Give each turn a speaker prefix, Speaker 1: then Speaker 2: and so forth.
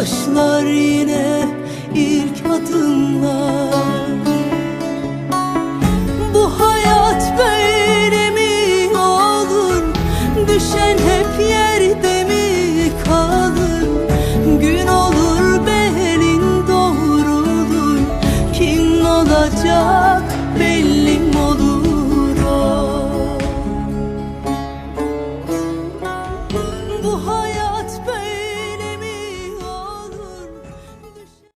Speaker 1: Başlar yine ilk adımlar. Bu hayat böyle mi olur? Düşen hep yerde mi kalır? Gün olur belin doğrulur. Kim olacak